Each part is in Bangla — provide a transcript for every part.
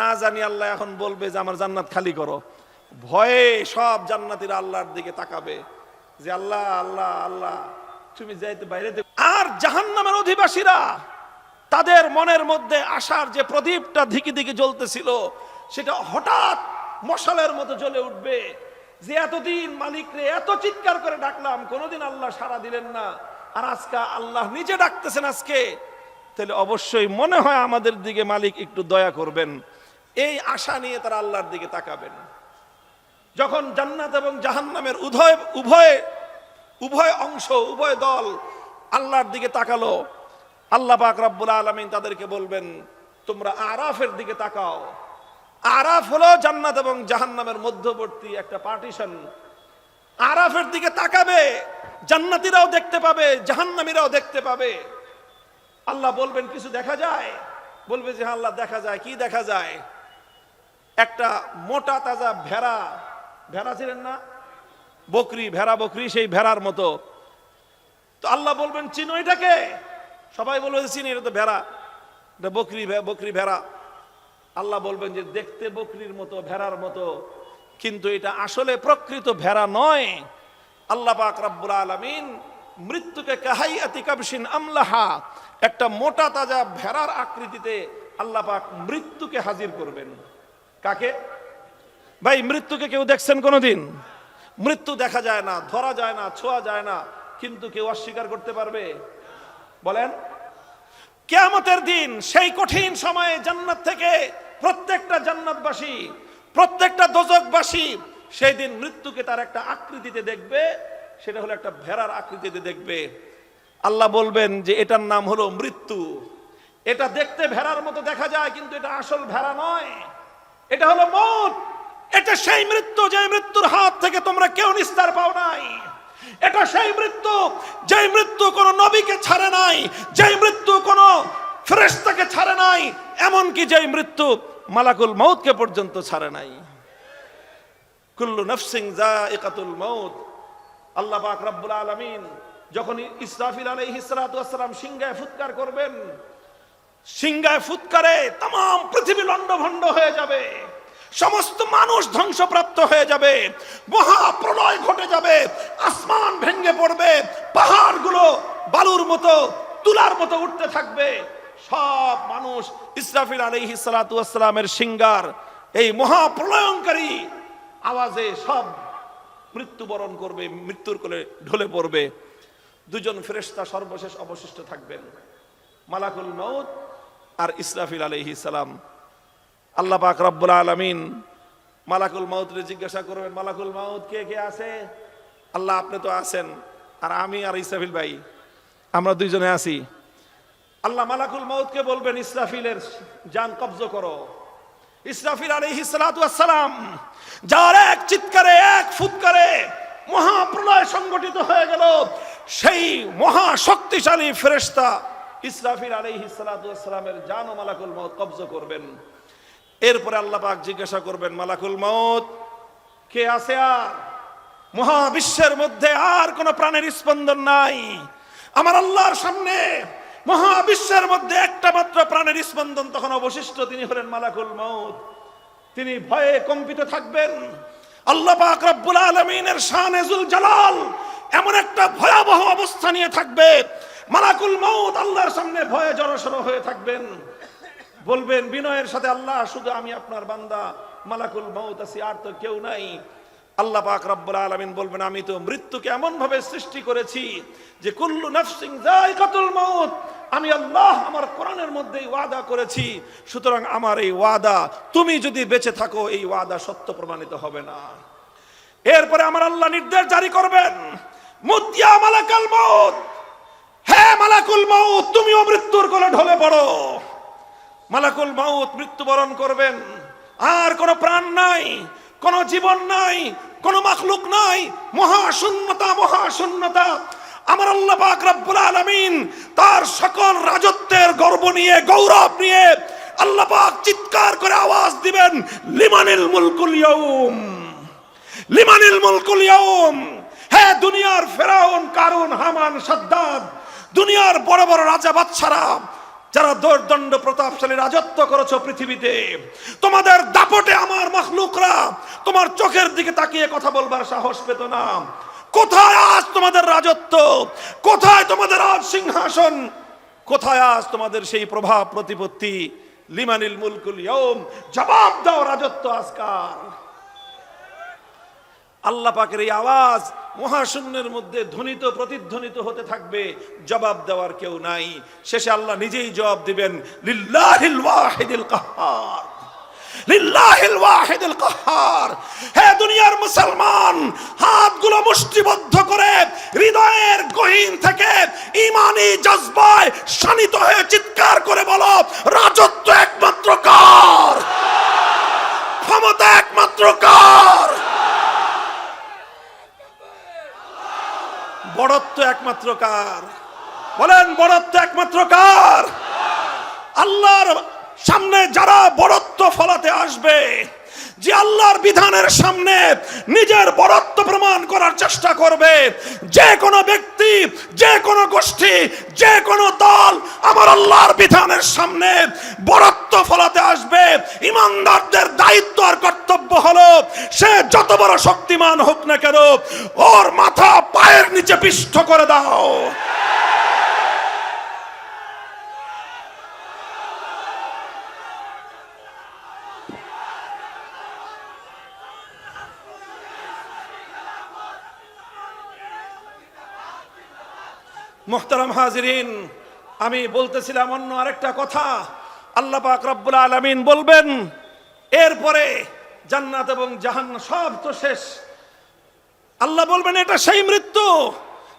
না জানি আল্লাহ এখন বলবে যে আমার জান্নাত খালি করো। ভয়ে সব জান্নাতিরা আল্লাহর দিকে তাকাবে যে আল্লাহ আল্লাহ আল্লাহ, তুমি যাইতে বাইরে আর জাহান্নামের অধিবাসীরা তাদের মনের মধ্যে আশার যে প্রদীপটা ধিকি ধিকি জ্বলতেছিল, সেটা হঠাৎ মশালের মতো জ্বলে উঠবে। যে এতদিন মালিকরে এত চিৎকার করে ডাকলাম, কোনোদিন আল্লাহ সাড়া দিলেন না। আর আজকে আল্লাহ নিজে ডাকতেছেন আজকে। তাহলে অবশ্যই মনে হয় আমাদের দিকে মালিক একটু দয়া করবেন। এই আশা নিয়ে তারা আল্লাহর দিকে তাকাবেন। যখন জান্নাত এবং জাহান্নামের উভয় উভয় উভয় অংশ, উভয় দল আল্লাহর দিকে তাকালো, আল্লাহ পাক রব্বুল আলমিন তাদেরকে বলবেন, তোমরা আরাফের দিকে তাকাও। আরাফ হলো জান্নাত এবং জাহান্নামের মধ্যবর্তী একটা পার্টিশন। আরাফের দিকে তাকাবে, জান্নাতিরাও দেখতে পাবে, জাহান্নামীরাও দেখতে পাবে। আল্লাহ বলবেন, কিছু দেখা যায়? বলবে যে হ্যাঁ আল্লাহ দেখা যায়। কি দেখা যায়? একটা মোটা তাজা ভেড়া ভেড়া ছিলেন না? বকরি, ভেড়া বকরি, সেই ভেড়ার মতো। তো আল্লাহ বলবেন, চিনো এটাকে? সবাই বলবে চিনি, এটা তো ভেড়া। এটা বকরি বকরি ভেড়া। আল্লাহ বলবেন যে, দেখতে বকরির মতো, ভেড়ার মতো, কিন্তু এটা আসলে প্রকৃত ভেড়া নয়। আল্লাহ পাক রব্বুল আলামিন মৃত্যুকে কাহাইয়াতি কাবসিন আমলাহা, একটা মোটা তাজা ভেড়ার আকৃতিতে আল্লাহ পাক মৃত্যুকে হাজির করবেন। কাকে? ভাই, মৃত্যুকে কেউ দেখছেন কোনোদিন? মৃত্যু দেখা যায় না, ধরা যায় না, ছোঁয়া যায় না, কিন্তু কেউ অস্বীকার করতে পারবে? বলেন। কেয়ামতের দিন সেই কঠিন সময়ে জান্নাত থেকে প্রত্যেকটা জান্নাতবাসী, প্রত্যেকটা দোজকবাসী সেই দিন মৃত্যুকে তার একটা আকৃতিতে দেখবে, সেটা হলো একটা ভেড়ার আকৃতিতে দেখবে। আল্লাহ বলবেন যে এটার নাম হলো মৃত্যু। এটা দেখতে ভেড়ার মতো দেখা যায়, কিন্তু এটা আসল ভেড়া নয়। এটা হলো মত। এটা সেই মৃত্যু যে মৃত্যুর হাত থেকে তোমরা কেউ নিস্তার পাও নাই। এটা সেই মৃত্যু যে মৃত্যু কোন নবীকে ছাড়ে নাই, যে মৃত্যু কোন ফেরেশতাকে ছাড়ে নাই, এমনকি যে মৃত্যু মালাকুল মৌতকে পর্যন্ত ছাড়ে নাই। কুল্লু নফসিং জায়কাতুল মৌত আল্লাহ পাক রব্বুল আলামিন যখন ইসরাফিল ওয়াস সালাম সিংহায় ফুৎকার করবেন সিংহায় ফুৎকারে তাম পৃথিবী লণ্ডভণ্ড হয়ে যাবে। সমস্ত মানুষ ধ্বংসপ্রাপ্ত হয়ে যাবে। মহা প্রলয় ঘটে যাবে। আসমান ভেঙে পড়বে। পাহাড়গুলো বালুর মতো, তুলার মতো উঠতে থাকবে। সব মানুষ ইসরাফিল আলাইহিস সালাতু ওয়াস সালামের সিংহার এই মহা প্রলয়ঙ্কারী আওয়াজে সব মৃত্যুবরণ করবে, মৃত্যুর কোলে ঢলে পড়বে। দুজন ফেরেশতা সর্বশেষ অবশিষ্ট থাকবেন। মালাকুল মৌত আর ইসরাফিল আলহি সালাম। আল্লাহ পাক রব্বুল আলমিন মালাকুল মাউতরে জিজ্ঞাসা করবেন, মালাকুল মাউত কে কে আছে? আল্লাহ আপনি তো আছেন, আর আমি আর ইসরাফিল ভাই, আমরা দুইজনে আছি। আল্লাহ মালাকুল মাউতকে বলবেন, ইসরাফিলের যান কবজ করো। ইসরাফিল আলহি সালাম যার এক চিৎকারে, এক ফুৎকারে মহাপ্রলয় সংগঠিত হয়ে গেল, সেই মহা শক্তিশালী ফেরেশতা ইসরাফিল আলহি সালামের জান ও মালাকুল মত কবজ করবেন। এরপরে আল্লাহ পাক জিজ্ঞাসা করবেন, মালাকুল মৌত কে আছে আর? মহাবিশ্বের মধ্যে আর কোন প্রাণের স্পন্দন নাই। আমার আল্লাহর সামনে মহাবিশ্বের মধ্যে একটা মাত্র প্রাণের স্পন্দন তখন অবশিষ্ট, তিনি হলেন মালাকুল মৌত তিনি ভয়ে কম্পিত থাকবেন। আল্লাহ পাক রব্বুল আলমিনের শানেজুল জালাল এমন একটা ভয়াবহ অবস্থা নিয়ে থাকবে মালাকুল মৌত আল্লাহর সামনে ভয়ে জড়সড় হয়ে থাকবেন। বলবেন, বিনয়ের সাথে আল্লাহ, শুধু আমি আপনার বান্দা। মালাকুল মৌত আছি, আর তো কেউ নাই। আল্লাহ পাক রব্বুল আলামিন বলবেন, আমি তো মৃত্যুকে এমন ভাবে সৃষ্টি করেছি যে কুল্লু নাফসিং যায়কাতুল মউত, আমি আল্লাহ আমার কোরআনের মধ্যেই ওয়াদা করেছি। সুতরাং আমার এই ওয়াদা, তুমি যদি বেঁচে থাকো, এই ওয়াদা সত্য প্রমাণিত হবে না। এরপরে আমার আল্লাহ নির্দেশ জারি করবেন, মুতিয়া মালাকাল মউত হে মালাকুল মউত, তুমিও মৃত্যুর কোলে ঢলে পড়ো। মালাকুল মাউত, মৃত্যুবরণ করবেন। আর কোনো প্রাণ নাই, কোনো জীবন নাই, কোনো মাখলুক নাই। মহাশূন্যতা মহাশূন্যতা। আমার আল্লাহ পাক রব্বুল আলামিন তার সকল রাজত্বের গর্ব নিয়ে, গৌরব নিয়ে আল্লাহ পাক চিৎকার করে আওয়াজ দিবেন, লিমানিল মুলকুল ইয়াউম। লিমানিল মুলকুল ইয়াউম। হে দুনিয়ার ফেরাউন, কারুন, হামান, সাদ্দাদ দুনিয়ার বড় বড় রাজা বাদশারা, যারা দৌর্দণ্ড প্রতাপশালী রাজত্ব করেছ পৃথিবীতে, তোমাদের দাপটে আমার মখলুকরা তোমার চোখের দিকে তাকিয়ে কথা বলবার সাহস পেত না। কোথায় আজ তোমাদের রাজত্ব? কোথায় তোমাদের আজ সিংহাসন? কোথায় আজ তোমাদের সেই প্রভাব প্রতিপত্তি? লিমানিল মুলকুল জবাব দাও রাজত্ব আজকার আল্লাহ পাকের এই আওয়াজ মহাশূন্যের মধ্যে ধ্বনিত, প্রতিধ্বনিত হতে থাকবে, জবাব দেওয়ার কেউ নাই। শেষে আল্লাহ নিজেই জবাব দিবেন ওয়াহিদিল ওয়াহিদিল দুনিয়ার মুসলমান মুষ্টিবদ্ধ হৃদয়ের চিৎকার করে বলো, রাজত্ব একমাত্র কার? ক্ষমতা একমাত্র কার? বড়ত্ব একমাত্র কার? বলেন বড়ত্ব একমাত্র কার? আল্লাহর সামনে যারা বড়ত্ব ফলাতে আসবে যে আল্লাহর বিধানের সামনে নিজের বড়ত্ব প্রমাণ করার চেষ্টা করবে। যে কোনো ব্যক্তি, যে কোনো গোষ্ঠী, যে কোনো দল আমার আল্লাহর বিধানের সামনে বড়ত্ব ফলাতে আসবে। ইমানদারদের দায়িত্ব আর কর্তব্য হলো, সে যত বড় শক্তিমান হোক না কেন, ওর মাথা পায়ের নিচে পিষ্ঠ করে দাও। মোহতারাম হাজিরিন, আমি বলতেছিলাম অন্য আরেকটা কথা। আল্লাহ পাক রব্বুল আলমিন বলবেন, এরপরে জান্নাত এবং জাহান্ন সব তো শেষ। আল্লাহ বলবেন, এটা সেই মৃত্যু।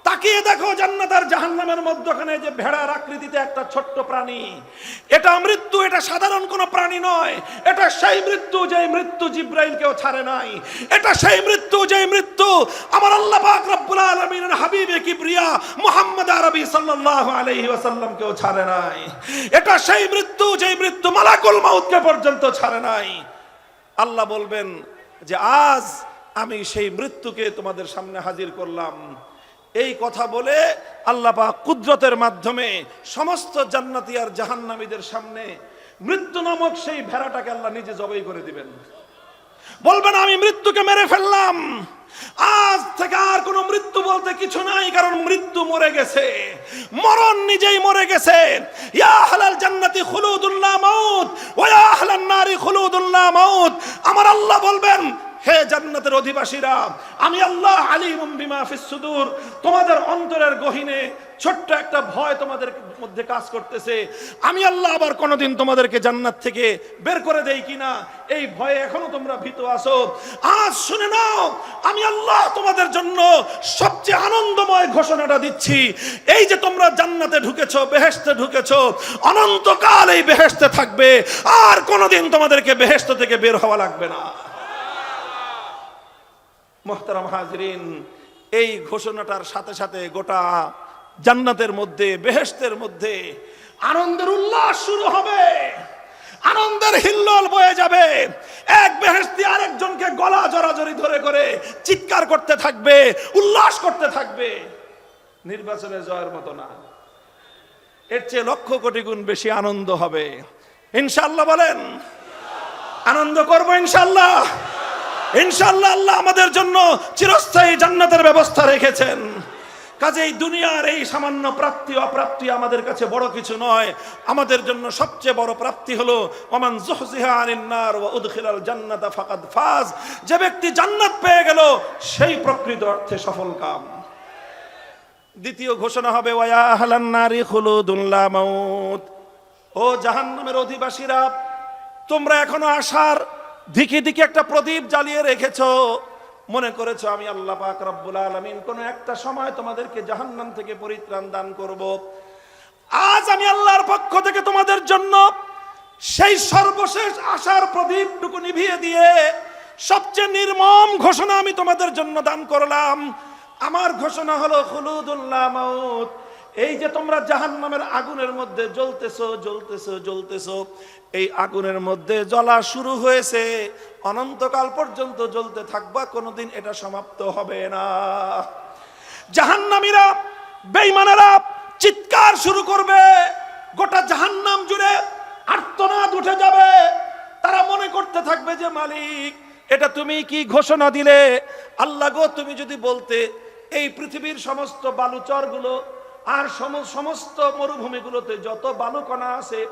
তাকিয়ে দেখো জান্নাত আর জাহান্নামের মধ্যখানে যে ভেড়ার আকৃতিতে একটা ছোট্ট প্রাণী। এটা মৃত্যু, এটা সাধারণ কোনো প্রাণী নয়। এটা সেই মৃত্যু যে মৃত্যু জিব্রাইলকেও ছাড়ে নাই। এটা সেই মৃত্যু যে মৃত্যু আমার আল্লাহ পাক রব্বুল আলামিনের হাবিবে কিবরিয়া মুহাম্মদ আরবি সাল্লাল্লাহু আলাইহি ওয়াসাল্লামকেও ছাড়ে নাই। এটা সেই মৃত্যু যে মৃত্যু মালাকুল মাউতকে পর্যন্ত ছাড়ে নাই। আল্লাহ বলবেন যে, আজ আমি সেই মৃত্যুকে তোমাদের সামনে হাজির করলাম। এই কথা বলে আল্লাহ পাক কুদরতের মাধ্যমে সমস্ত জান্নাতি আর জাহান্নামীদের সামনে মৃত্যু নামক সেই ভেড়াটাকে আল্লাহ নিজে জবাই করে দিবেন। বলবেন, আমি মৃত্যুকে মেরে ফেললাম। আজ থেকে আর কোনো মৃত্যু বলতে কিছু নাই, কারণ মৃত্যু মরে গেছে। মরণ নিজেই মরে গেছে। ইয়া জান্নাতি খুলুদুল্লাহ মাউত, ওয়া আহলান নারি খুলুদুল্লাহ মাউত। আমার আল্লাহ বলবেন হে জান্নাতের অধিবাসীরা, আমি আল্লাহ আলিমুম বিমা সুদূর। তোমাদের অন্তরের গহীনে ছোট্ট একটা ভয় তোমাদের মধ্যে কাজ করতেছে। আমি আল্লাহ আবার কোনোদিন তোমাদেরকে জান্নাত থেকে বের করে দেই কিনা? এই ভয়ে এখনও তোমরা ভীত আছো। আজ শুনে নাও, আমি আল্লাহ তোমাদের জন্য সবচেয়ে আনন্দময় ঘোষণাটা দিচ্ছি। এই যে তোমরা জান্নাতে ঢুকেছো বেহেস্তে ঢুকেছো, অনন্তকাল এই বেহেশতে থাকবে। আর কোনোদিন তোমাদেরকে বেহেস্ত থেকে বের হওয়া লাগবে না। মোহতারাম হাজরিন, এই ঘোষণাটার সাথে সাথে গোটা জান্নাতের মধ্যে বেহেস্তের মধ্যে আনন্দের উল্লাস শুরু হবে। আনন্দের হিল্লোল বয়ে যাবে। এক বেহেশতি আরেকজনকে গলা জড়াজড়ি ধরে করে চিৎকার করতে থাকবে, উল্লাস করতে থাকবে। নির্বাচনে জয়ের মতো না। এর চেয়ে লক্ষ কোটি গুণ বেশি আনন্দ হবে। ইনশাল্লাহ বলেন, আনন্দ করব ইনশাল্লাহ ইনশাল্লাহ আল্লাহ আমাদের জন্য চিরস্থায়ী জান্নাতের ব্যবস্থা রেখেছেন। কাজেই দুনিয়ার এই সামান্য প্রাপ্তি, অপ্রাপ্তি আমাদের কাছে বড় কিছু নয়। আমাদের জন্য সবচেয়ে বড় প্রাপ্তি হলো, ওমান জুহজিহা আনিন নার ওয়া উদখিলাল জান্নাতা ফাকাদ ফাজ। যে ব্যক্তি জান্নাত পেয়ে গেল, সেই প্রকৃত অর্থে সফল কাম। দ্বিতীয় ঘোষণা হবে, ওয়া আহলান নারি খুলুদুন লা মাউত। ও জাহান্নামের অধিবাসীরা, তোমরা এখনও আসার দিকে দিকে একটা প্রদীপ জ্বালিয়ে রেখেছ। মনে করেছ, আমি আল্লাহ পাক রব্বুল আলামিন, কোন একটা সময় তোমাদেরকে জাহান্নাম থেকে পরিত্রাণ দান করব। আজ আমি আল্লাহর পক্ষ থেকে তোমাদের জন্য সেই সর্বশেষ আশার প্রদীপটুকু নিভিয়ে দিয়ে সবচেয়ে নির্মম ঘোষণা আমি তোমাদের জন্য দান করলাম। আমার ঘোষণা হলো, খুলুদুল্লাহ মাউত। এই যে তোমরা জাহান্নামের আগুনের মধ্যে জ্বলতেছো জ্বলতেছো জ্বলতেছো, এই আগুনের মধ্যে জ্বলা শুরু হয়েছে। অনন্তকাল পর্যন্ত জ্বলতে থাকবা, কোনোদিন এটা সমাপ্ত হবে না। জাহান্নামীরা, বেঈমানেরা চিৎকার শুরু করবে। গোটা জাহান্নাম জুড়ে আর্তনাদ উঠে যাবে। তারা মনে করতে থাকবে যে, মালিক, এটা তুমি কি ঘোষণা দিলে? আল্লাহ গো, তুমি যদি বলতে, এই পৃথিবীর সমস্ত বালুচরগুলো আর সম- সমস্ত মরুভূমিগুলোতে যত বালুকণা আছে,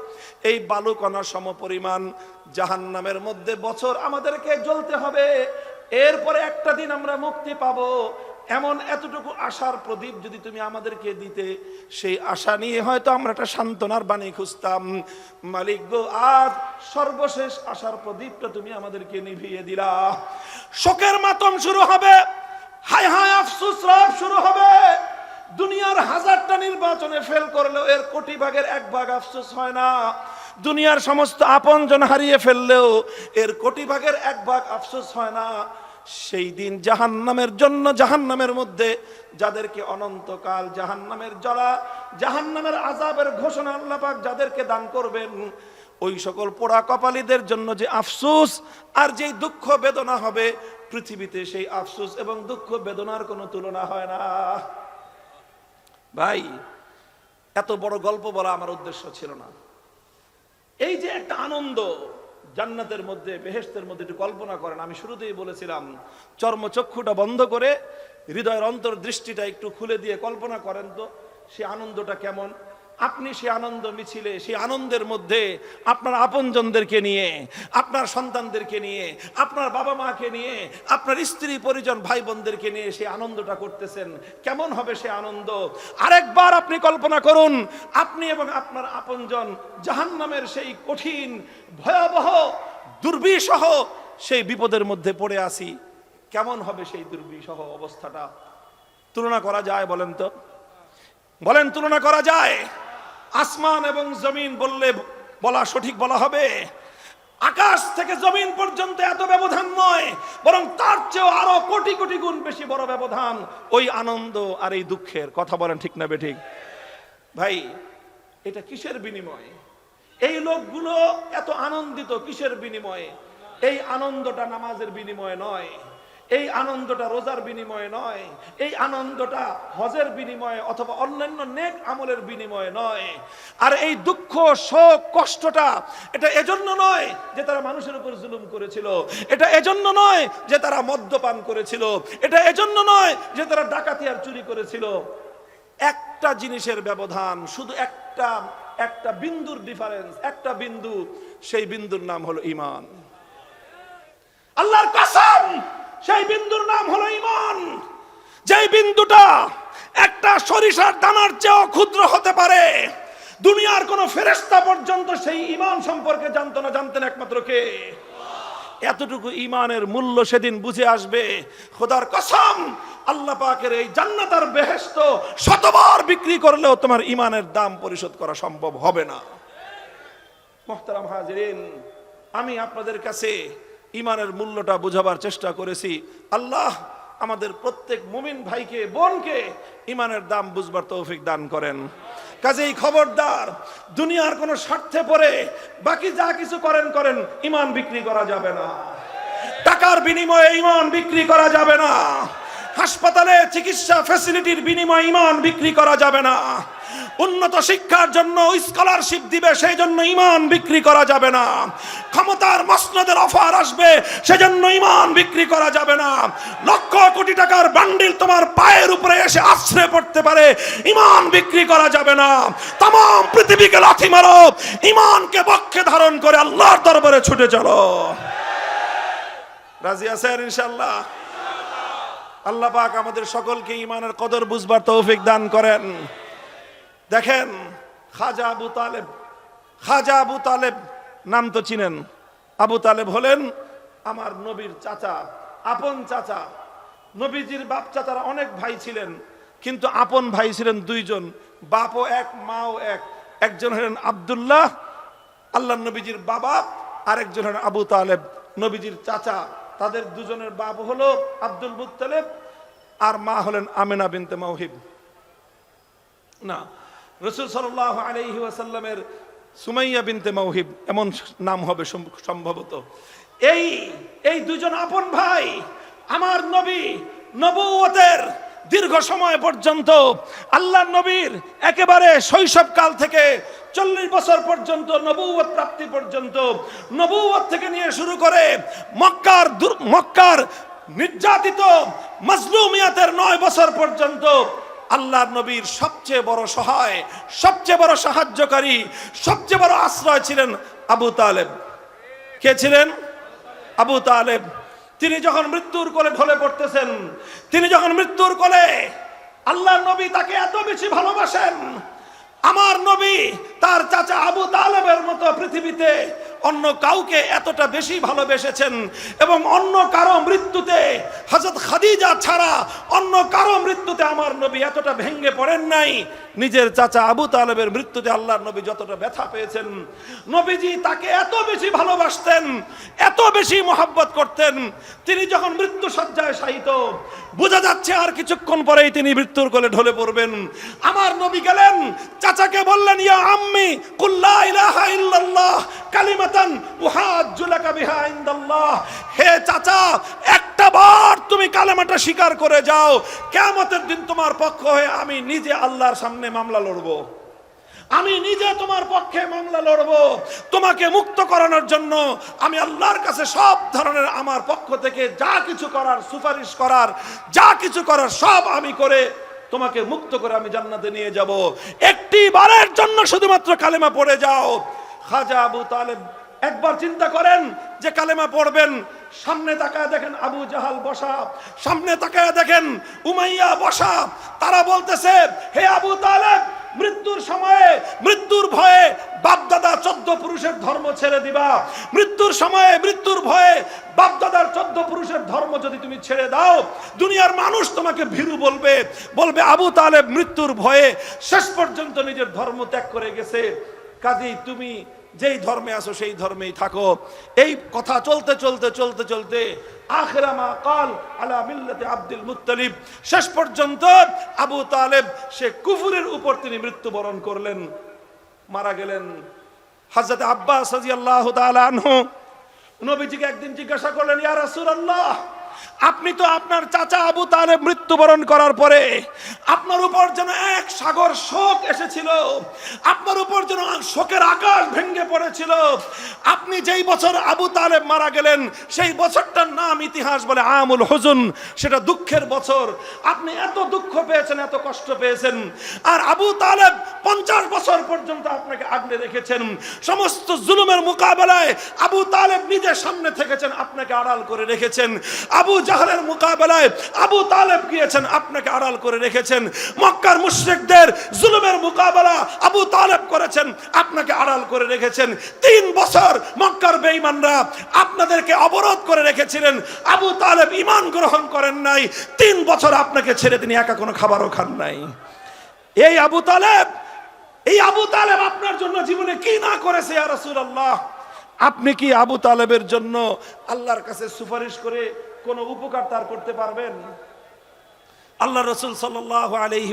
এই বালুকণা সম পরিমাণ জাহান্নামের মধ্যে বছর আমাদেরকে জ্বলতে হবে। এরপরে একটা দিন আমরা মুক্তি পাব। এমন এতটুকু আশার প্রদীপ যদি তুমি আমাদেরকে দিতে, সেই আশা নিয়ে হয়তো আমরা একটা সান্ত্বনার বাণী খুঁজতাম। মালিক গো, আজ সর্বশেষ আশার প্রদীপটা তুমি আমাদেরকে নিভিয়ে দিলা। শোকের মাতম শুরু হবে। হায় হায়, আফসুস, রব শুরু হবে। দুনিয়ার হাজারটা নির্বাচনে ফেল করলেও এর কোটি ভাগের এক ভাগ আফসোস হয় না। দুনিয়ার সমস্ত আপনজন হারিয়ে ফেললেও এর কোটি ভাগের এক ভাগ আফসোস হয় না। সেই দিন জাহান্নামের জন্য জাহান্নামের মধ্যে যাদেরকে অনন্তকাল জাহান্নামের জ্বলা, জাহান্নামের আজাবের ঘোষণা আল্লাহ পাক যাদেরকে দান করবেন, ওই সকল পোড়া কপালীদের জন্য যে আফসোস আর যেই দুঃখ বেদনা হবে, পৃথিবীতে সেই আফসোস এবং দুঃখ বেদনার কোনো তুলনা হয় না। ভাই, এত বড় গল্প বলা আমার উদ্দেশ্য ছিল না। এই যে একটা আনন্দ জান্নাতের মধ্যে বেহেস্তের মধ্যে একটু কল্পনা করেন, আমি শুরুতেই বলেছিলাম, চর্মচক্ষুটা বন্ধ করে হৃদয়ের অন্তর দৃষ্টিটা একটু খুলে দিয়ে কল্পনা করেন তো, সে আনন্দটা কেমন? আপনি সে আনন্দ মিছিলে সেই আনন্দের মধ্যে আপনার আপনজনদেরকে নিয়ে, আপনার সন্তানদেরকে নিয়ে, আপনার বাবা মাকে নিয়ে, আপনার স্ত্রী পরিজন ভাই বোনদেরকে নিয়ে সেই আনন্দটা করতেছেন। কেমন হবে সে আনন্দ? আরেকবার আপনি কল্পনা করুন, আপনি এবং আপনার আপনজন জাহান্নামের সেই কঠিন, ভয়াবহ দুর্বিসহ সেই বিপদের মধ্যে পড়ে আসি কেমন হবে সেই দুর্বিসহ অবস্থাটা? তুলনা করা যায় বলেন তো? বলেন, তুলনা করা যায়? আসমান এবং জমিন বললে বলা সঠিক বলা হবে। আকাশ থেকে জমিন পর্যন্ত এত ব্যবধান নয়, বরং তার চেয়েও আরও কোটি কোটি গুণ বেশি বড় ব্যবধান ওই আনন্দ আর এই দুঃখের। কথা বলেন ঠিক না বেঠিক? ভাই, এটা কিসের বিনিময়? এই লোকগুলো এত আনন্দিত কিসের বিনিময়ে? এই আনন্দটা নামাজের বিনিময়ে নয়। এই আনন্দটা রোজার বিনিময়ে নয়, এই আনন্দটা হজের বিনিময়ে অথবা অন্যান্য নেক আমলের বিনিময়ে নয়। আর এই দুঃখ, শোক, কষ্টটা এটা এজন্য নয় যে তারা মানুষের উপর জুলুম করেছিল। এটা এজন্য নয় যে তারা মদ্যপান করেছিল। এটা এজন্য নয় যে তারা ডাকাতি আর চুরি করেছিল। একটা জিনিসের ব্যবধান, শুধু একটা একটা বিন্দুর ডিফারেন্স একটা বিন্দু, সেই বিন্দুর নাম হলো ইমান আল্লাহর কসম! সেই বিন্দুর নাম হলো ইমান। যেই বিন্দুটা একটা সরিষার দানার চেয়েও ক্ষুদ্র হতে পারে। দুনিয়ার কোন ফেরেস্তা পর্যন্ত সেই ইমান সম্পর্কে জানতো না, জানতেন একমাত্র কে? এতটুকু ইমানের মূল্য সেদিন বুঝে আসবে। খোদার কসম, আল্লাহ পাকের এই জান্নাতার বেহেস্ত শতবার বিক্রি করলেও তোমার ইমানের দাম পরিশোধ করা সম্ভব হবে না। মোহতারাম হাজিরিন, আমি আপনাদের কাছে ইমানের মূল্যটা বোঝাবার চেষ্টা করেছি। আল্লাহ আমাদের প্রত্যেক মুমিন ভাইকে, বোনকে ইমানের দাম বুঝবার তৌফিক দান করেন। কাজেই খবরদার, দুনিয়ার কোনো স্বার্থে পড়ে বাকি যা কিছু করেন করেন, ইমান বিক্রি করা যাবে না। টাকার বিনিময়ে ইমান বিক্রি করা যাবে না। হাসপাতালে চিকিৎসা ফ্যাসিলিটির বিনিময়ে ইমান বিক্রি করা যাবে না। উন্নত শিক্ষার জন্য স্কলারশিপ দিবে সেই জন্য ইমান বিক্রি করা যাবে না। ক্ষমতার মসনদের অফার আসবে, সেজন্য ইমান বিক্রি করা যাবে না। লক্ষ কোটি টাকার বান্ডিল তোমার পায়ের উপরে এসে আশ্রয় পড়তে পারে, ইমান বিক্রি করা যাবে না। তাম পৃথিবীকে লাথি মারো, ইমানকে পক্ষে ধারণ করে আল্লাহর দরবারে ছুটে চলো। রাজি আছেন ইনশাল্লাহ আল্লাহ পাক আমাদের সকলকে ইমানের কদর বুঝবার তৌফিক দান করেন। দেখেন, খাজা আবু তালেব, খাজা আবু তালেব নাম তো চিনেন। আবু তালেব হলেন আমার নবীর চাচা, আপন চাচা। নবীজির বাপ চাচারা অনেক ভাই ছিলেন, কিন্তু আপন ভাই ছিলেন দুইজন, বাপও এক, মাও এক। একজন হলেন আব্দুল্লাহ আল্লাহ নবীজির বাবা, আরেকজন হলেন আবু তালেব, নবীজির চাচা। তাদের দুজনের বাপ হলো আব্দুল মুতালেব আর মা হলেন আমেনা বিনতে মাহিব। না, রসুল সাল আলহি ওয়াসাল্লামের সুমাইয়া বিনতে মাহিব এমন নাম হবে সম্ভবত। এই এই দুজন আপন ভাই, আমার নবী নবুয়তের দীর্ঘ সময় পর্যন্ত আল্লাহ নবীর একেবারে শৈশবকাল থেকে চল্লিশ বছর পর্যন্ত নবুয়ত প্রাপ্তি পর্যন্ত নবুয়ত থেকে নিয়ে শুরু করে মক্কার মক্কার নির্যাতিত মাজলুমিয়াতের নয় বছর পর্যন্ত আল্লাহর নবীর সবচেয়ে বড় সহায়, সবচেয়ে বড় সাহায্যকারী, সবচেয়ে বড় আশ্রয় ছিলেন আবু তালেব। কে ছিলেন? আবু তালেব। তিনি যখন মৃত্যুর কোলে ঢলে পড়তেছেন, তিনি যখন মৃত্যুর কোলে আল্লাহ নবী তাকে এত বেশি ভালোবাসেন আমার নবী, তার চাচা আবু তালেবের মতো পৃথিবীতে অন্য কাউকে এতটা বেশি ভালোবেসেছেন এবং অন্য কারও মৃত্যুতে হজরত খাদিজা ছাড়া অন্য কারও মৃত্যুতে আমার নবী এতটা ভেঙ্গে পড়েন নাই। নিজের চাচা আবু তালেবের মৃত্যুতে আল্লাহর নবী যতটা ব্যথা পেয়েছেন, নবীজি তাকে এত বেশি ভালোবাসতেন, এত বেশি মহাব্বত করতেন, তিনি যখন মৃত্যু সজ্জায় শায়িত, বোঝা যাচ্ছে আর কিছুক্ষণ পরেই তিনি মৃত্যুর কোলে ঢলে পড়বেন। আমার নবী গেলেন চাচাকে বললেন, ইয়া আম্মি কুল্লা ইলাহা ইল্লাল্লাহ, কালিমাতান উহাজ্জু লাকা বিহা ইনদাল্লাহ। হে চাচা, একটা বার তুমি কালেমাটা স্বীকার করে যাও। কিয়ামতের দিন তোমার পক্ষ হয়ে আমি নিজে আল্লাহর সামনে মামলা লড়বো। আমি নিজে তোমার পক্ষে মামলা লড়ব। তোমাকে মুক্ত করানোর জন্য আমি আল্লাহর কাছে সব ধরনের আমার পক্ষ থেকে যা কিছু করার সুপারিশ করার, যা কিছু করার সব আমি করে তোমাকে মুক্ত করে আমি জান্নাতে নিয়ে যাব। একটি বারের জন্য শুধুমাত্র কালেমা পড়ে যাও। খাজা আবু তালেব একবার চিন্তা করেন যে কালেমা পড়বেন, সামনে তাকায় দেখেন আবু জাহাল বসা। সামনে তাকায় দেখেন উমাইয়া বসা। তারা বলতেছে, হে আবু তালেব মৃত্যুর সময়ে, মৃত্যুর ভয়ে বাপদাদা চোদ্দ পুরুষের ধর্ম ছেড়ে দিবা। মৃত্যুর সময়ে, মৃত্যুর ভয়ে বাপদাদার চোদ্দ পুরুষের ধর্ম যদি তুমি ছেড়ে দাও, দুনিয়ার মানুষ তোমাকে ভীরু বলবে বলবে, আবু তালেব মৃত্যুর ভয়ে শেষ পর্যন্ত নিজের ধর্ম ত্যাগ করে গেছে। কাজেই তুমি যেই ধর্মে আসো সেই ধর্মেই থাকো। এই কথা চলতে চলতে চলতে চলতে আখরামা কাল আলা মিল্লাতে আব্দুল মুত্তালিব। শেষ পর্যন্ত আবু তালেব সে কুফুরের উপর তিনি মৃত্যুবরণ করলেন। মারা গেলেন হযরত আব্বাস রাদিয়াল্লাহু তাআলা আনহু। নবীজিকে একদিন জিজ্ঞাসা করলেন, ইয়া রাসূলুল্লাহ আপনি তো আপনার চাচা আবু তালেব মৃত্যুবরণ করার পরে আপনার উপর যেন এক সাগর শোক এসেছিল, আপনার উপর যেন শোকের আকাশ ভেঙে পড়েছিল। আপনি যেই বছর আবু তালেব মারা গেলেন, সেই বছরটার নাম ইতিহাস বলে আমুল হুজুন, সেটা দুঃখের বছর। আপনি এত দুঃখ পেয়েছেন, এত কষ্ট পেয়েছেন। আর আবু তালেব পঞ্চাশ বছর পর্যন্ত আপনাকে আগলে রেখেছেন। সমস্ত জুলুমের মোকাবেলায় আবু তালেব নিজের সামনে থেকেছেন, আপনাকে আড়াল করে রেখেছেন। আবু জাহালের মোকাবেলায় আবু তালেব গিয়েছেন, আপনাকে আড়াল করে রেখেছেন। মক্কার মুশরিকদের জুলুমের মোকাবেলা আবু তালেব করেছেন, আপনাকে আড়াল করে রেখেছেন। তিন বছর মক্কার বেঈমানরা আপনাদেরকে অবরোধ করে রেখেছিলেন, আবু তালেব ঈমান গ্রহণ করেন নাই। তিন বছর আপনাকে ছেড়ে তিনি একা কোনো খাবারও খান নাই। এই আবু তালেব, এই আবু তালেব আপনার জন্য জীবনে কি না করেছে, ইয়া রাসূলুল্লাহ? আপনি কি আবু তালেবের জন্য আল্লাহর কাছে সুপারিশ করে কোনো উপকার তার করতে পারবেন। আল্লাহ রসুল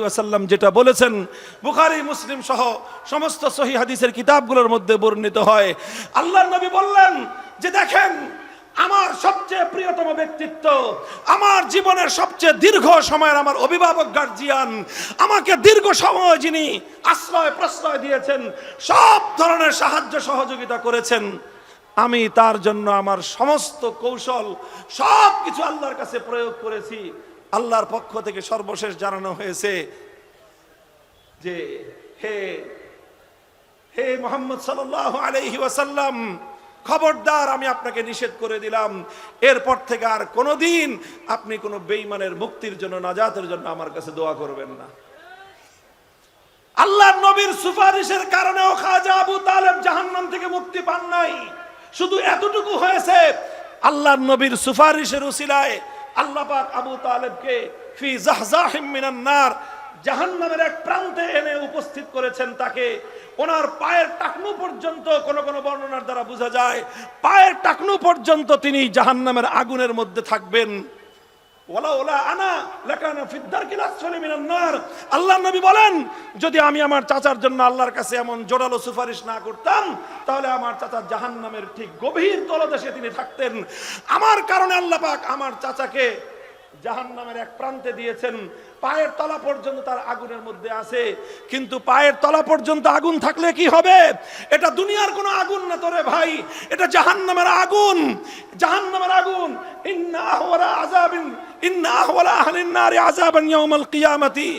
ওয়াসাল্লাম যেটা বলেছেন, বুখারি, মুসলিম সহ সমস্ত সহি হাদিসের কিতাবগুলোর মধ্যে বর্ণিত হয়। আল্লাহ নবী বললেন যে, দেখেন, আমার সবচেয়ে প্রিয়তম ব্যক্তিত্ব, আমার জীবনের সবচেয়ে দীর্ঘ সময়ের আমার অভিভাবক গার্জিয়ান আমাকে দীর্ঘ সময় যিনি আশ্রয় প্রশ্রয় দিয়েছেন, সব ধরনের সাহায্য সহযোগিতা করেছেন। আমি তার জন্য আমার সমস্ত কৌশল সব কিছু আল্লাহর কাছে প্রয়োগ করেছি। আল্লাহর পক্ষ থেকে সর্বশেষ জানানো হয়েছে যে, হে হে মোহাম্মদ সাল্লাল্লাহু আলাইহি ওয়াসাল্লাম, খবরদার, আমি আপনাকে নিষেধ করে দিলাম। এরপর থেকে আর কোনোদিন আপনি কোনো বেইমানের মুক্তির জন্য, নাজাতের জন্য আমার কাছে দোয়া করবেন না। আল্লাহ নবীর সুপারিশের কারণেও খাজা আবু তালেব জাহান্নাম থেকে মুক্তি পান নাই। শুধু এতটুকু হয়েছে, আল্লাহর নবীর সুপারিশের উসিলায় আল্লাহ পাক আবু তালেবকে ফি জাহজাহিম মিনান নার, জাহান্নামের এক প্রান্তে এনে উপস্থিত করেছেন তাকে। ওনার পায়ের টাকনু পর্যন্ত কোন কোন বর্ণনার দ্বারা বোঝা যায়, পায়ের টাকনু পর্যন্ত তিনি জাহান্নামের আগুনের মধ্যে থাকবেন। ওলা ওলা আনা লাকানা ফিদ্দারকিল আসফালি মিনান নার। আল্লাহ নবী বলেন, যদি আমি আমার চাচার জন্য আল্লাহর কাছে এমন জোরালো সুপারিশ না করতাম, তাহলে আমার চাচা জাহান্নামের ঠিক গভীর তলদেশে তিনি থাকতেন। আমার কারণে আল্লাহ পাক আমার চাচাকে জাহান্নামের এক প্রান্তে দিয়েছেন, পায়ের তলা পর্যন্ত তার আগুনের মধ্যে আছে, কিন্তু পায়ের তলা পর্যন্ত আগুন থাকলে কি হবে? এটা দুনিয়ার কোনো আগুন না তোরে ভাই, এটা আগুন। জাহান্নামের আগুন, ইন্না আহওয়ারা আযাবিন, ইন্না আহলিন নারি আযাবান ইয়াউমাল কিয়ামাতি।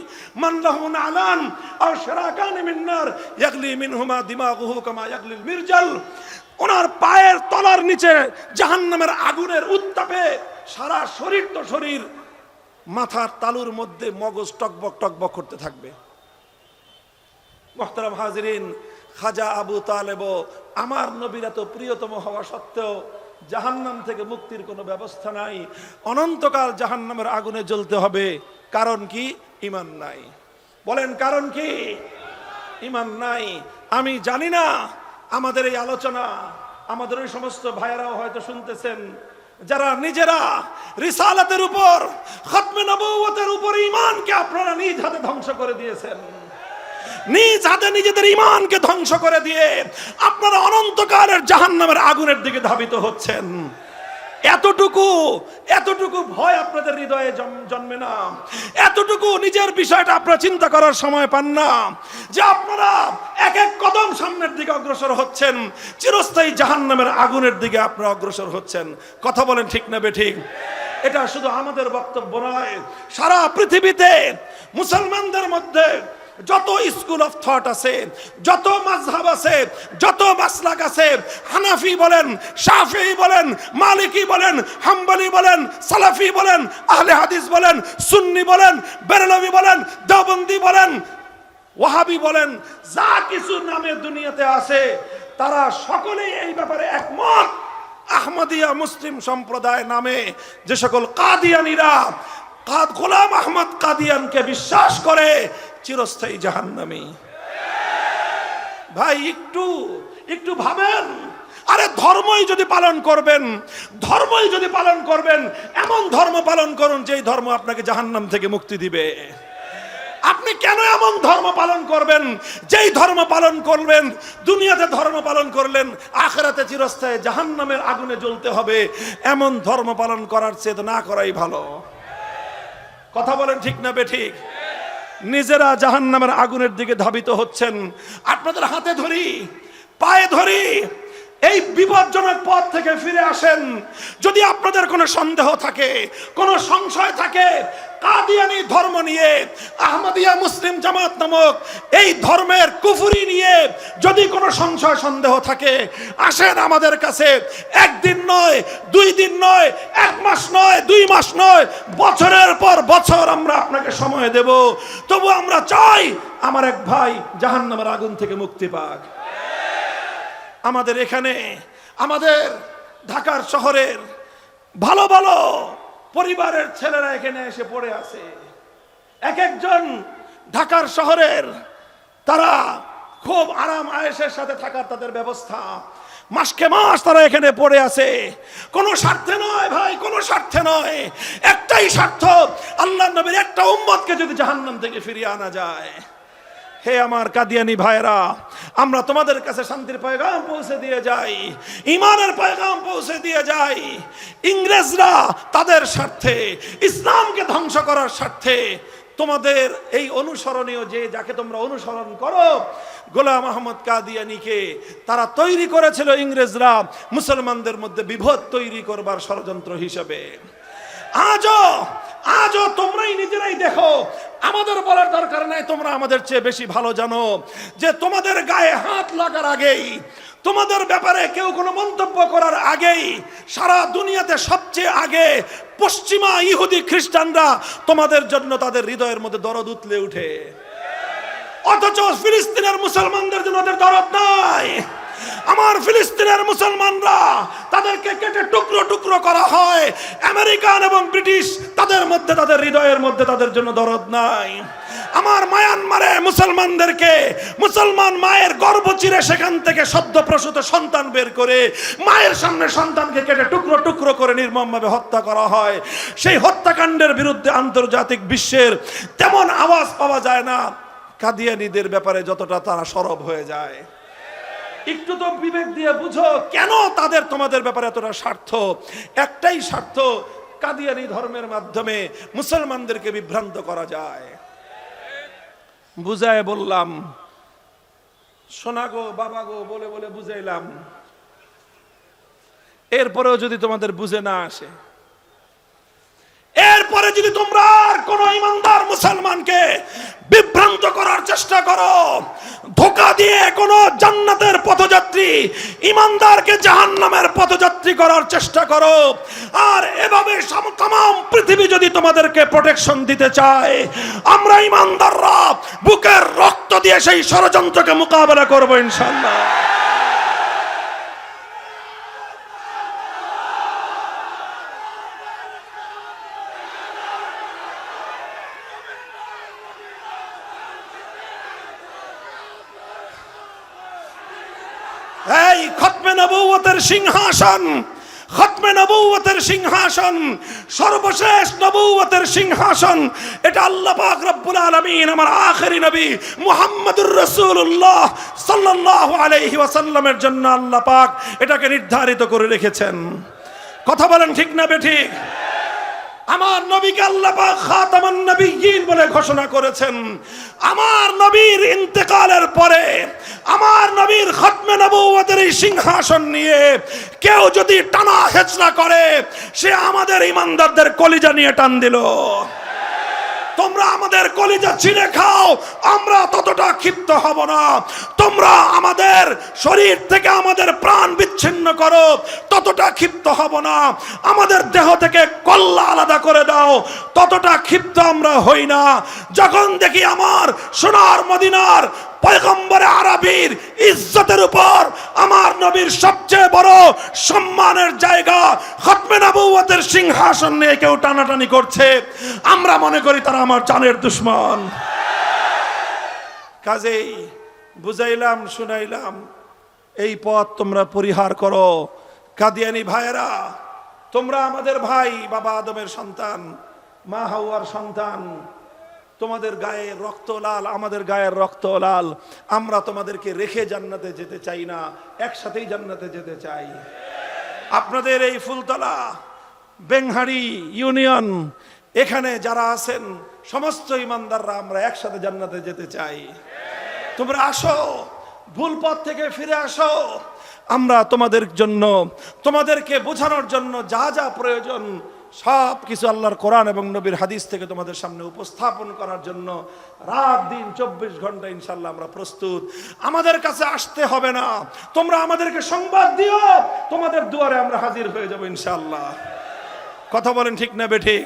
মান লাহু নালান, আও শারাকান মিন নার, ইয়াগলি মিনহুমা দিমাগুহু কামা ইয়াগলিল মিরজাল। ওনার পায়ের তলার নিচে জাহান্নামের আগুনের উত্তাপে সারা শরীর তো শরীর। মাথার তালুর মধ্যে মগজ টকবক টকবক করতে থাকবে। মোহতারাম হাজরিন, খাজা আবু তালেব আমার নবীর এত প্রিয়তম হওয়া সত্ত্বেও জাহান্নাম থেকে মুক্তির কোনো ব্যবস্থা নাই। অনন্তকাল জাহান্নামের আগুনে জ্বলতে হবে। কারণ কি? ইমান নাই। বলেন, কারণ কি? ইমান নাই। আমি জানি না। আমাদের এই আলোচনা, আমাদের ওই সমস্ত ভাইয়েরাও হয়তো শুনতেছেন। যারা নিজেরা রিসালাতের উপর, খতমে নবুয়তের উপর ইমানকে আপনারা নিজ হাতে ধ্বংস করে দিয়েছেন। নিজ হাতে নিজেদের ইমানকে ধ্বংস করে দিয়ে আপনারা অনন্তকালের জাহান্নামের আগুনের দিকে ধাবিত হচ্ছেন। এতটুকু এতটুকু ভয় আপনাদের হৃদয়ে জন্মে না। এতটুকু নিজের বিষয়টা আপনারা চিন্তা করার সময় পান না যে আপনারা এক এক কদম সামনের দিকে অগ্রসর হচ্ছেন, চিরস্থায়ী জাহান্নামের আগুনের দিকে আপনারা অগ্রসর হচ্ছেন। কথা বলেন ঠিক না বেঠিক এটা শুধু আমাদের বক্তব্য নয়, সারা পৃথিবীতে মুসলমানদের মধ্যে যত স্কুল অফ থট আছে, যত মাযহাব আছে, যত মাসলাক আছে, হানাফি বলেন, শাফি বলেন, মালিকি বলেন, হাম্বলি বলেন, সালাফি বলেন, আহলে হাদিস বলেন, সুন্নি বলেন বেরলভি বলেন, দেওবন্দি বলেন, ওয়াহাবি বলেন, যা কিছু নামে দুনিয়াতে আছে, তারা সকলেই এই ব্যাপারে একমত। আহমদিয়া মুসলিম সম্প্রদায় নামে যে সকল কাদিয়ানিরা, কাদ গোলাম আহমদ কাদিয়ানকে বিশ্বাস করে চিরস্থায়ী জাহান্নামী। ভাই, একটু একটু ভাবেন। আরে, ধর্মই যদি পালন করবেন, ধর্মই যদি পালন করবেন, এমন ধর্ম পালন করুন যেই ধর্ম আপনাকে জাহান্নাম থেকে মুক্তি দিবে। আপনি কেন এমন ধর্ম পালন করবেন, যেই ধর্ম পালন করবেন দুনিয়াতে ধর্ম পালন করলেন, আখেরাতে চিরস্থায়ী জাহান্নামের আগুনে জ্বলতে হবে, এমন ধর্ম পালন করার চেয়ে না করাই ভালো। কথা বলেন ঠিক না বে ঠিক? নিজেরা জাহান্নামের আগুনের দিকে ধাবিত হচ্ছেন। আপনাদের হাতে ধরি পায়ে ধরি এই বিপজ্জনক পথ থেকে ফিরে আসেন। যদি আপনাদের কোনো সন্দেহ থাকে, কোনো সংশয় থাকে, কাদিয়ানি ধর্ম নিয়ে, আহমদিয়া মুসলিম জামাত নামক এই ধর্মের কুফুরি নিয়ে যদি কোনো সংশয়, সন্দেহ থাকে, আসেন আমাদের কাছে। একদিন নয়, দুই দিন নয়, এক মাস নয়, দুই মাস নয়, বছরের পর বছর আমরা আপনাকে সময় দেব। তবু আমরা চাই, আমার এক ভাই জাহান্নামের আগুন থেকে মুক্তি পাক। আমাদের এখানে, আমাদের ঢাকার শহরের ভালো ভালো পরিবারের ছেলেরা এখানে এসে পড়ে আছে। এক একজন ঢাকার শহরের, তারা খুব আরাম আয়েসের সাথে থাকার তাদের ব্যবস্থা। মাসকে মাস তারা এখানে পড়ে আছে। কোনো স্বার্থে নয় ভাই, কোনো স্বার্থে নয়। একটাই স্বার্থ আল্লাহ নবীর একটা উম্মতকে যদি জাহান্নাম থেকে ফিরিয়ে আনা যায়। হে আমার কাদিয়ানি ভাইরা আমরা তোমাদের কাছে শান্তির পয়গাম পৌঁছে দিয়ে যাই ইমানের পয়গাম পৌঁছে দিয়ে যাই। ইংরেজরা তাদের স্বার্থে, ইসলামকে ধ্বংস করার স্বার্থে তোমাদের এই অনুসরণীয় যে, যাকে তোমরা অনুসরণ করো, গোলাম আহমদ কাদিয়ানিকে তারা তৈরি করেছিল ইংরেজরা মুসলমানদের মধ্যে বিভেদ তৈরি করবার ষড়যন্ত্র হিসেবে। আজও আজও তোমরাই নিজেরাই দেখো। আমাদের বলার দরকার নাই, তোমরা আমাদের চেয়ে বেশি ভালো জানো যে তোমাদের গায়ে হাত লাগার আগেই, তোমাদের ব্যাপারে কেউ কোনো মন্তব্য করার আগেই, সারা দুনিয়াতে সবচেয়ে আগে পশ্চিমা ইহুদি খ্রিস্টানরা তোমাদের জন্য তাদের হৃদয়ের মধ্যে দরদ উতলে উঠে। অথচ ফিলিস্তিনের মুসলমানদের জন্য ওদের দরদ নাই। আমার ফিলিস্তিনের মুসলমানরা তাদেরকে কেটে টুকরো টুকরো করা হয়। আমেরিকান এবং ব্রিটিশ তাদের মধ্যে, তাদের হৃদয়ের মধ্যে তাদের জন্য দরদ নাই। আমার মায়ানমারে মুসলমানদেরকে মুসলমান মায়ের গর্ভ চিরে সেখান থেকে সদ্য প্রসূত সন্তান বের করে মায়ের সামনে সন্তানকে কেটে টুকরো টুকরো করে নির্মমভাবে হত্যা করা হয়। সেই হত্যাকাণ্ডের বিরুদ্ধে আন্তর্জাতিক বিশ্বের তেমন আওয়াজ পাওয়া যায় না। কাদিয়ানিদের ব্যাপারে যতটা তারা সরব হয়ে যায়। একটু তো বিবেক দিয়ে বুঝো, কেন তাদের তোমাদের ব্যাপারে এতটা স্বার্থ? একটাই স্বার্থ, কাদিয়ানি ধর্মের মাধ্যমে মুসলমানদেরকে বিভ্রান্ত করা যায়। বুঝায় বললাম শোনা গো বাবা গো বলে বলে বুঝাইলাম। এরপরেও যদি তোমাদের বুঝে না আসে এরপরে যদি তোমরা আর কোন ইমানদার মুসলমানকে বিভ্রান্ত করার চেষ্টা করো, ধোকা দিয়ে কোন জান্নাতের পথযাত্রী, ইমানদারকে জাহান্নামের পথযাত্রী করার চেষ্টা করো। আর এভাবে তাম পৃথিবী যদি তোমাদেরকে প্রোটেকশন দিতে চায়, আমরা ইমানদাররা বুকের রক্ত দিয়ে সেই ষড়যন্ত্রকে মোকাবেলা করব ইনশাল্লাহ এই খতমে নবুয়তের সিংহাসন, খতমে নবুয়তের সিংহাসন, সর্বশেষ নবুয়তের সিংহাসন। এটা আল্লাহ পাক রব্বুল আলামিন আমার আখেরি নবী মুহাম্মদুর রাসূলুল্লাহ সাল্লাল্লাহু আলাইহি ওয়াসাল্লামের জন্য আল্লাহ পাক এটাকে নির্ধারিত করে রেখেছেন। কথা বলেন ঠিক না বেঠিক আমার নবীকে আল্লাহ পাক খাতামান নবিয়্যিন বলে ঘোষণা করেছেন। আমার নবীর ইন্তেকালের পরে, আমার নবীর খতমে নবুয়তের এই সিংহাসন নিয়ে কেউ যদি টানা হেচড়া করে, সে আমাদের ইমানদারদের কলিজা নিয়ে টান দিল। তোমরা আমাদের কলিজা ছিঁড়ে খাও, আমরা ততটা ক্ষিপ্ত হব না। তোমরা আমাদের শরীর থেকে আমাদের প্রাণ বিচ্ছিন্ন করো, ততটা ক্ষিপ্ত হব না। আমাদের দেহ থেকে কল্লা আলাদা করে দাও, ততটা ক্ষিপ্ত আমরা হই না। যখন দেখি আমার সোনার মদিনার পয়গম্বরে আরবির ইজ্জতের উপর আমার নবীর সবচেয়ে বড় সম্মানের জায়গা খতমে নবুয়তের সিংহাসন নিয়ে কেউ টানাটানি করছে। আমরা মনে করি তারা আমার জানের দুশ্মন। কাজেই বুঝাইলাম, শুনাইলাম, এই পথ তোমরা পরিহার করো। কাদিয়ানি ভাইয়েরা, তোমরা আমাদের ভাই বাবা আদমের সন্তান, মা হাওয়ার সন্তান তোমাদের গায়ে রক্ত লাল, আমাদের গায়ের রক্ত লাল। আমরা তোমাদেরকে রেখে জান্নাতে যেতে চাই না, একসাথেই জান্নাতে যেতে চাই। আপনাদের এই ফুলতলা বেংহাড়ি ইউনিয়ন, এখানে যারা আছেন, সমস্ত ইমানদাররা আমরা একসাথে জান্নাতে যেতে চাই। তোমরা আসো, ভুল পথ থেকে ফিরে আসো। আমরা তোমাদের জন্য, তোমাদেরকে বোঝানোর জন্য যা যা প্রয়োজন সব কিছু আল্লাহর কোরআন এবং নবীর হাদিস থেকে তোমাদের সামনে উপস্থাপন করার জন্য রাত দিন চব্বিশ ঘণ্টা ইনশাল্লাহ আমরা প্রস্তুত। আমাদের কাছে আসতে হবে না। তোমরা আমাদেরকে সংবাদ দিও। তোমাদের দুয়ারে আমরা হাজির হয়ে যাব ইনশাল্লাহ কথা বলেন ঠিক না বেঠিক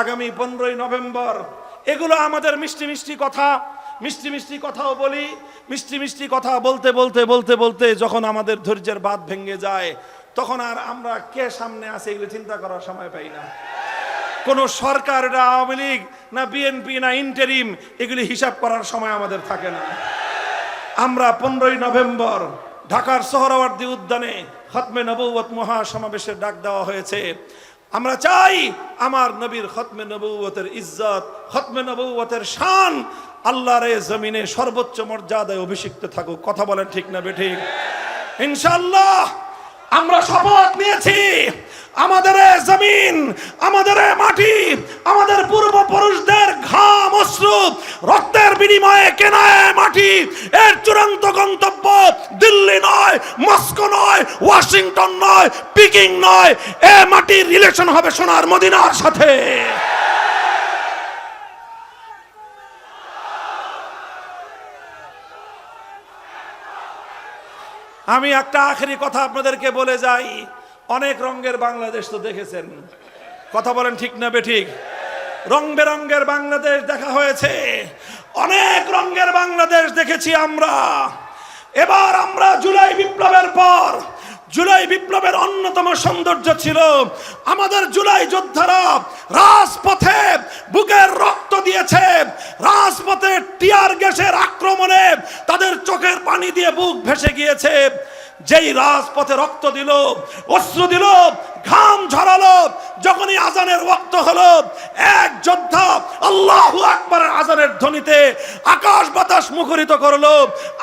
আগামী পনেরোই নভেম্বর, এগুলো আমাদের মিষ্টি মিষ্টি কথা। মিষ্টি মিষ্টি কথাও বলি, মিষ্টি মিষ্টি কথা বলতে বলতে বলতে বলতে যখন আমাদের ধৈর্যের বাদ ভেঙে যায় তখন আর আমরা কে সামনে আছে এগুলো চিন্তা করার সময় পাই না। কোন সরকার না আওয়ামী লীগ, না বিএনপি না ইন্টারিম এগুলি হিসাব করার সময় আমাদের থাকে না। আমরা পনেরোই নভেম্বর ঢাকার সোহরাওয়ার্দী উদ্যানে খতমে নবৌত মহাসমাবেশের ডাক দেওয়া হয়েছে। আমরা চাই আমার নবীর খতমে নবৌতের ইজ্জত, খতমে নবৌতের শান আল্লাহর জমিনে সর্বোচ্চ মর্যাদায় অভিষিক্ত থাকুক। কথা বলেন ঠিক না বেঠিক ইনশাল্লাহ আমরা শপথ নিয়েছি। আমাদের জমিন, আমাদের মাটি, আমাদের পূর্বপুরুষদের ঘাম, অশ্রু, রক্তের বিনিময়ে কেনা এ মাটি, এর চূড়ান্ত গন্তব্য দিল্লি নয়, মস্কো নয়, ওয়াশিংটন নয়, পিকিং নয়। এ মাটির রিলেশন হবে সোনার মদিনার সাথে। আমি একটা আখেরি কথা আপনাদেরকে বলে যাই। অনেক রঙের বাংলাদেশ তো দেখেছেন। কথা বলেন ঠিক না বেঠিক? রং বেরঙ্গের বাংলাদেশ দেখা হয়েছে। অনেক রঙের বাংলাদেশ দেখেছি আমরা। এবার আমরা জুলাই বিপ্লবের পর জুলাই বিপ্লবের অন্যতম সৌন্দর্য ছিল। আমাদের জুলাই যোদ্ধারা রাজপথে বুকের রক্ত দিয়েছে। রাজপথে টিয়ার গ্যাসের আক্রমণে তাদের চোখের পানি দিয়ে বুক ভেসে গিয়েছে। যেই রাজপথে রক্ত দিল, অশ্রু দিল, ঘাম ঝরালো, যখনই আজানের রক্ত হলো, এক যোদ্ধা আল্লাহু আকবরের আজানের ধ্বনিতে আকাশ বাতাস মুখরিত করল।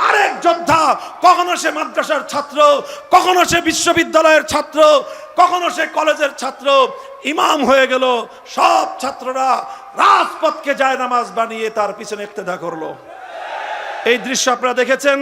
আরেক যোদ্ধা, কখনো সে মাদ্রাসার ছাত্র, কখনো সে বিশ্ববিদ্যালয়ের ছাত্র, কখনো সে কলেজের ছাত্র, ইমাম হয়ে গেল। সব ছাত্ররা রাজপথকে যায় নামাজ বানিয়ে তার পিছনে ইক্তেদা করল। এই দৃশ্য আপনারা দেখেছেন?